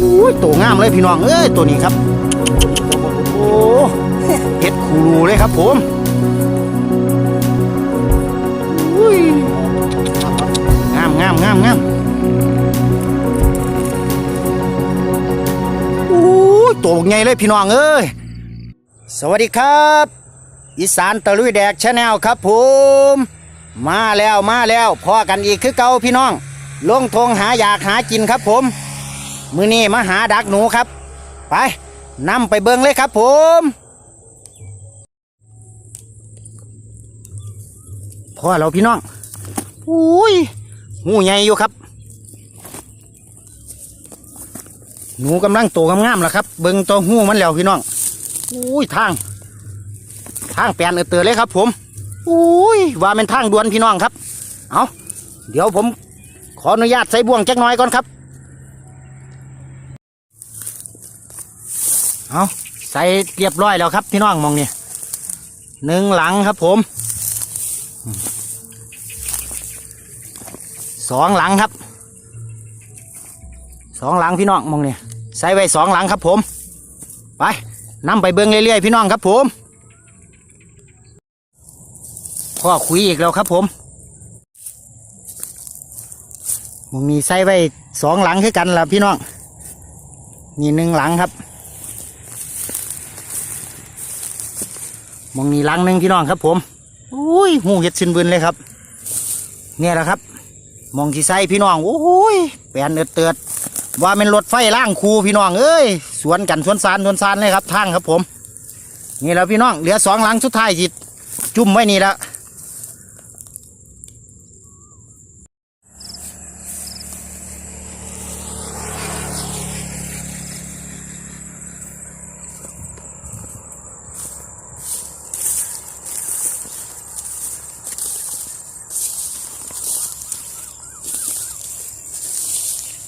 อุ้ยตัวงามเลยพี่น้องเอ้ยตัวนี้ครับโอ้เห็ดคูรูเลยครับผมอุ้ยงามงามงามงามอู้ยตัวใหญ่เลยพี่น้องเอ้ยสวัสดีครับ อีสานตะลุยแดกชาแนลครับผม มาแล้วมาแล้วพอกันอีกคือเก่าพี่น้อง ลงทงหาอยากหากินครับผม มือนี้มาหาดักหนูครับ ไปนำไปเบิงเลยครับผมพ่อเราพี่น้องอุ้ยหูใหญ่อยู่ครับ หนูกำลังโตกำงามแล้วครับ เบิงตัวหูมันแล้วพี่น้องอุ้ยทาง ทางแปลนเออเตือเลยครับ ผมอุ้ยว่าเป็นทางด่วนพี่น้องครับ เอาเดี๋ยวผมขออนุญาตใส่บ่วงจักหน้อยก่อนครับ เอาใส่เรียบร้อยแล้วครับพี่น้องมองนี่หนึ่งหลังครับผมสองหลังครับสองหลังพี่น้องมองนี่ใส่ไว้สองหลังครับผม ไปนำไปเบิ้งเรื่อยๆพี่น้องครับผมพ่อคุยอีกแล้วครับผมมองนี่ใส่ไว้สองหลังคือกันล่ะพี่น้องนี่หนึ่งหลังครับ มองนี่ลังหนึ่งพี่น้องครับ ผมอุ้ยหูเห็ดสินบืนเลยครับ เนี่ยแหละครับ มองที่ไซพี่น้องโอ้ยแปลนเอิดเตือดว่าเป็นรถไฟล่างคูพี่น้องเอ้ยสวนกันสวนซานสวนซานเลยครับทางครับผม นี่แล้วพี่น้องเหลือสองลังสุดท้ายจิตจุ่มไว้นี่ละ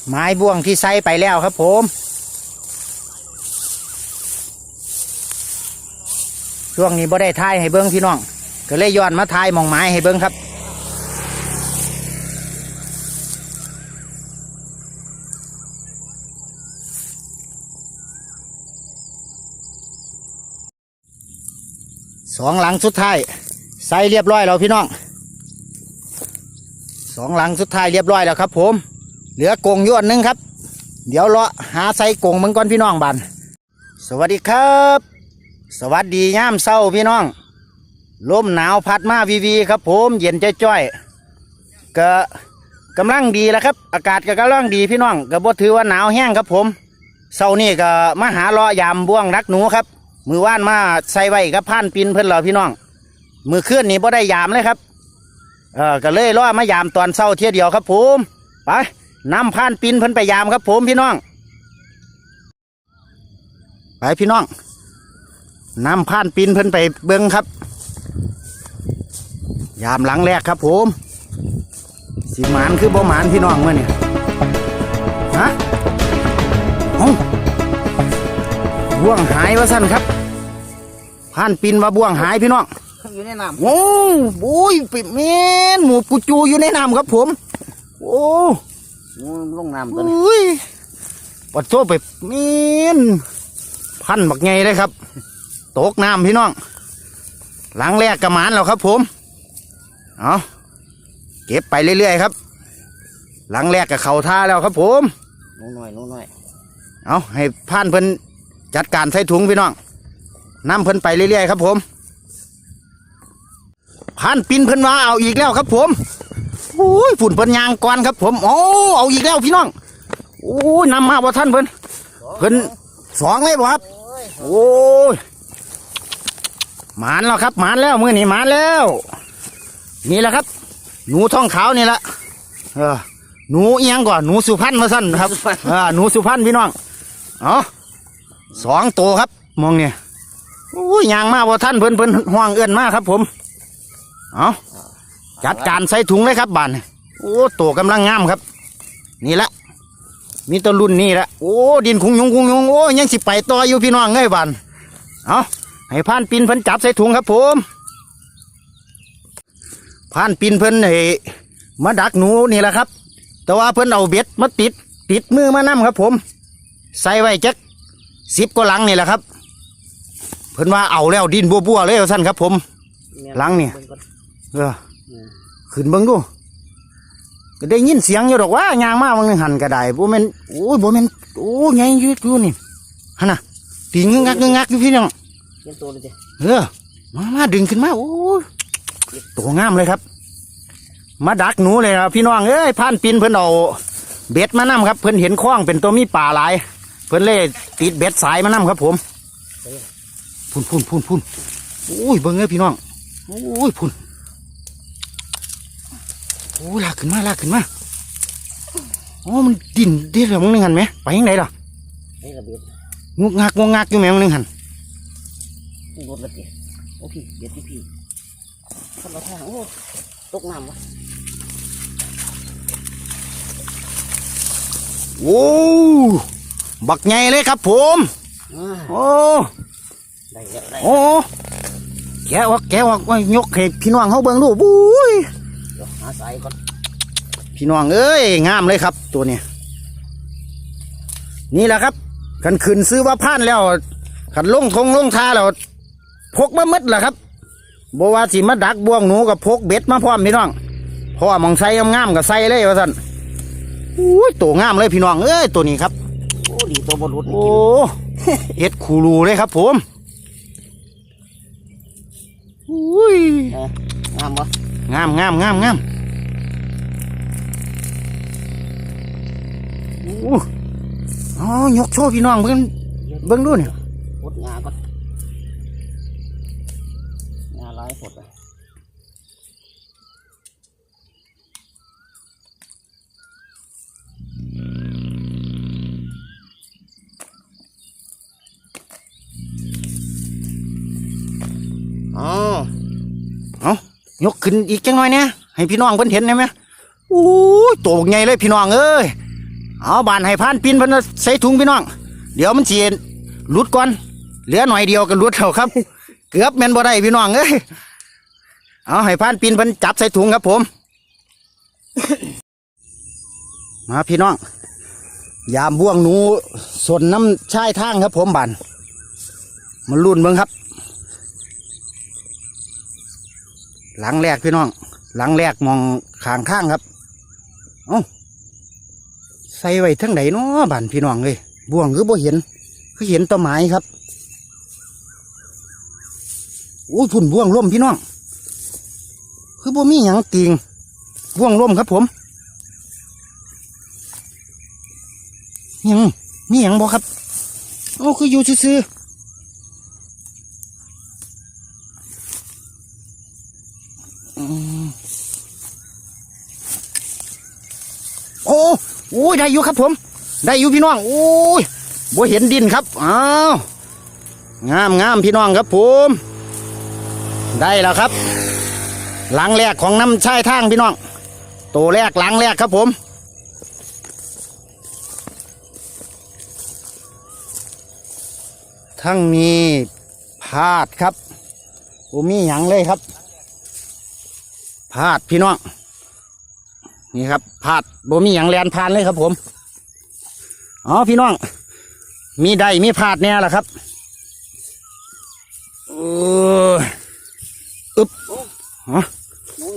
ไม้บ่วงที่ไซไปแล้วครับผมช่วงนี้บ่ได้ทายให้เบิ้งพี่น้อง ก็เลยย้อนมาทายมองไม้ให้เบิ้งครับ สองหลังสุดท้ายใส่เรียบร้อยแล้วพี่น้อง สองหลังสุดท้ายเรียบร้อยแล้วครับผม เหลือกงยอันหนึงครับ เดี๋ยวเลาะหาใส่กงมันก่อนพี่น้องบันสวัสดีครับ สวัสดีย่ามเศร้าพี่น้องลมหนาวพัดมาวีวีครับ ผมเย็นจ้อยๆก็กำลังดีแล้วครับ อากาศก็กำลังดีพี่น้องก็บ่ถือว่าหนาวแห้งครับผมเศร้านี่ก็มาหาเลาะยามบ่วงรักหนูครับ มือว่านมาใส่ไว้กับผ่านปินเพิ่นเหรอพี่น้อง มือเคลื่อนนี่บ่ได้ยามเลยครับเออก็เลยล่อมายามตอนเศร้าเที่ยเดียวครับผมไป นำผ่านปินเพิ่นไปยามครับ ผมพี่น้อง ไปพี่น้องนำผ่านปินเพิ่นไปเบิ้งครับ ยามหลังแรกครับ ผมสิหมานคือบ่หมานพี่น้องเมื่อนี่ฮะเอ้าบ่วงหายวะสั้นครับผ่านปินว่าบ่วงหายพี่น้องอยู่ในน้โอ้โอ้ยปิดเมนหมูปูจูอยู่ในน้ำครับผม โอ้ำงู ลงน้ำตัวนี้อุ้ยปัดโซ่ไปเมนพันบักไงเลยครับ ตกน้ำพี่น้อง หลังแรกกระหมานแล้วครับ ผม เอาเก็บไปเรื่อยๆครับ หลังแรกกับเข่าท่าแล้วครับ ผมหนูหน่อยหนูหน่อย เอาให้ผ่านเพิ่นจัดการใส่ถุงพี่น้องนำเพิ่นไปเรื่อยๆครับ ผมผ่านปินเพิ่นว่าเอาอีกแล้วครับ ผม โอ้ยฝุ่นเพิ่นยางก่อนครับ ผมโอ้เอาอีกแล้วพี่น้องโอ้ยนำมาบ่ท่านเพิ่นเพิ่นสองเลยบ่ครับ โอ้ยหมานแล้วครับหมานแล้วมือนี่หมานแล้ว นี่แหละครับ หนูท้องขาวนี่แหละเออหนูเอียงก่อนหนูสุพรรณมาสั้นครับเออหนูสุพรรณพี่น้องเอาสองตัวครับ มองเนี่ยโอ้ยยางมาว่าท่านเพิ่นเพิ่นห่วงเอื้อนมากครับ ผมเอา จัดการใส่ถุงเลยครับบานนี่โอ้ตัวกำลังงามครับ นี่แหละมีตัวรุ่นนี่แหละโอ้ดินคุงยุงคุงยุงโอ้ยังสิไปต่ออยู่พี่น้องเอ้ยบานเอาให้พานปินเพิ่นจับใส่ถุงครับผมพานปินเพิ่นให้มาดักหนูนี่แหละครับ แต่ว่าเพิ่นเอาเบ็ดมาติดติดมือมานํครับ ผม ใส่ไว้จักสิบก็หลังนี่แหละครับ เพิ่นว่าเอาแล้วดินบัวๆเลยว่าสั้นครับ ผมหลังเนี่ยเออ ขึ้นเบิ่งดูก็ได้ยินเสียงอยู่ดอกว่ายางมาบางนึงหันก็ได้บ่แม่นโอ้ยบ่แม่นโอ้ยไงอยู่อยู่นี่หั่นน่ะตีงึกงักงึกงักอยู่พี่น้องเขียนตัวเลยจ้ะเออมามาดึงขึ้นมาโอ้ยตัวงามเลยครับ มาดักหนูเลยครับพี่น้องเอ้ยผ่านปินเพิ่นเอาเบ็ดมานํครับ เพิ่นเห็นคล้องเป็นตัวมีป่าหลาย เพิ่นเลยติดเบ็ดสายมานํครับ ผมพุ่นพุ่นพุ่นพุ่นโอ้ยเบิ่งเอ้ยพี่น้องโอ้ยพุ่น โอ้ยลากขึ้นมาลากขึ้นมาโอ้มันดิ่นเดี๋ยวมึงนึงหันไหมไปยังไงล่ะนี่ระเบียบงุกงักงุกงักอยู่แม่มึงนึงหันรถระเบียบโอ้พี่เบียดที่พี่ขับรถทางโอ้ตกน้ำวะโอ้บักใหญ่เลยครับผมอ่าโอ้ได้แล้วได้โอ้แกะออกแกะออกว่ายกให้พี่น้องเขาเบิ่งดูบุ้ยเดี๋ยวหาสายก่อนพี่น้องเอ้ยงามเลยครับ ตัวเนี้ยนี่แหละครับขันขึ้นซื้อว่าพานแล้วขันลงทงลงทาแล้วพกมาหมดแหละครับบว่าสิมาดักบ่วงหนูกับพกเบ็ดมาพร้อมพี่น้องพ่อมองใส่งามๆกับใส่เลยว่าสันอุ้ยตัวงามเลยพี่น้องเอ้ยตัวนี้ครับโอ้ดีตัวบอลลูนโอ้เอ็ดคูรูเลยครับ ผมอุ้ยเออน้ำวะงามงามงามงามโอ้ อ๋อยกโชว์พี่น้องเบิ่งเบิ่งดูเนี่ยปดงาก่อนงาลายปดเลยอ๋อเอายกขึ้นอีกจังหน่อยเนี่ยให้พี่น้องเพิ่นเห็นได้ไหมโอ้ยโตใหญ่เลยพี่น้องเอ้ย เอาบานให้พานปินพิ่นใส่ถุงพี่น้อง เดี๋ยวมันเสิหลุดก่อนเหลือหน่อยเดียวก็หลุดแล้วครับ เกือบแมนบ่ได้พี่น้องเอ้ยเอาให้พานปินพิ่นจับใส่ถุงครับผม มาพี่น้อง ยามบ่วงหนูสนน้ำชายทางครับผมบานมาลุ่นเบิ่งครับ หลังแรกพี่น้อง หลังแรกมองข้างข้างครับ เอ้า ใส่ไว้ทั้งไหนเนาะบ้านพี่น้องเลยบ่วงคือบ่เห็นคือเห็นต้นไม้ครับโอ้ยพุ่นบ่วงร่มพี่น้อง คือบ่มีหยังติงบ่วงร่มครับผมยังมีหยังบ่ครับโอ้คืออยู่ซื่อๆอืมโอ้โอ้ยได้อยู่ครับผม ได้อยู่พี่น้องโอ้ยบ่เห็นดินครับอ้าวงามงามพี่น้องครับผม ได้แล้วครับ หลังแรกของน้ำชายทางพี่น้องตัวแรกหลังแรกครับผมทั้งมีพาดครับผมมีหยังเลยครับพาดพี่น้อง นี่ครับพาดบ่มีหยังแลนผ่านเลยครับ ผม อ๋อพี่น้อง มีได้มีพาดแน่ล่ะครับอึบฮะ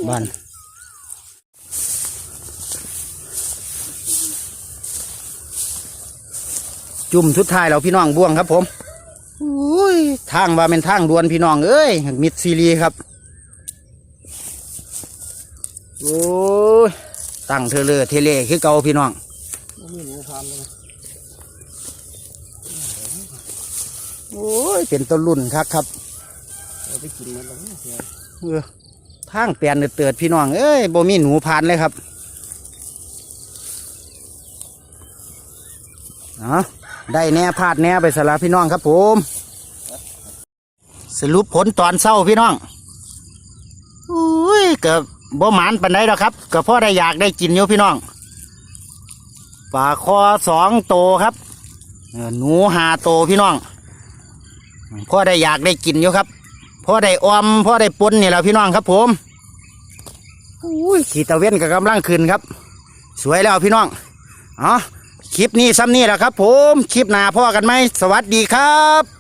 บ้านจุ่มสุดท้ายแล้วพี่น้องบ่วงครับ ผมอุ้ยทางว่าเป็นทางดวนพี่น้องเอ้ยมิดซีรีครับ โอ้ ตั้งเธอเลอเทเลคือเก่าพี่น้องบ่มีหนูพานเลยนะโอ้ยเป็นต้นรุ่นครับครับเอาไปกินมันแล้วเนี่ยเสียเออทางเปลี่ยนเตือดๆพี่น้องเอ้ยบ่มีหนูผ่านเลยครับเอาได้แน่พลาดแน่ไปสละพี่น้องครับผม สรุปผลตอนเศร้าพี่น้องอุ้ยก็บ่ หมานปันไดหรอกครับก็พ่อได้อยากได้กินอยู่พี่น้องปลาคอสองโตครับหนูหาโตพี่น้องพ่อได้อยากได้กินอยู่ครับพ่อได้ออมพ่อได้ปนนี่แหละพี่น้องครับ ผมอุ้ยขีตะเว้นกับกำลังขึ้นครับ สวยแล้วพี่น้องอ๋อคลิปนี้ซ้ำนี่แหละครับ ผมคลิปหน้าพ่อกันไหมสวัสดีครับ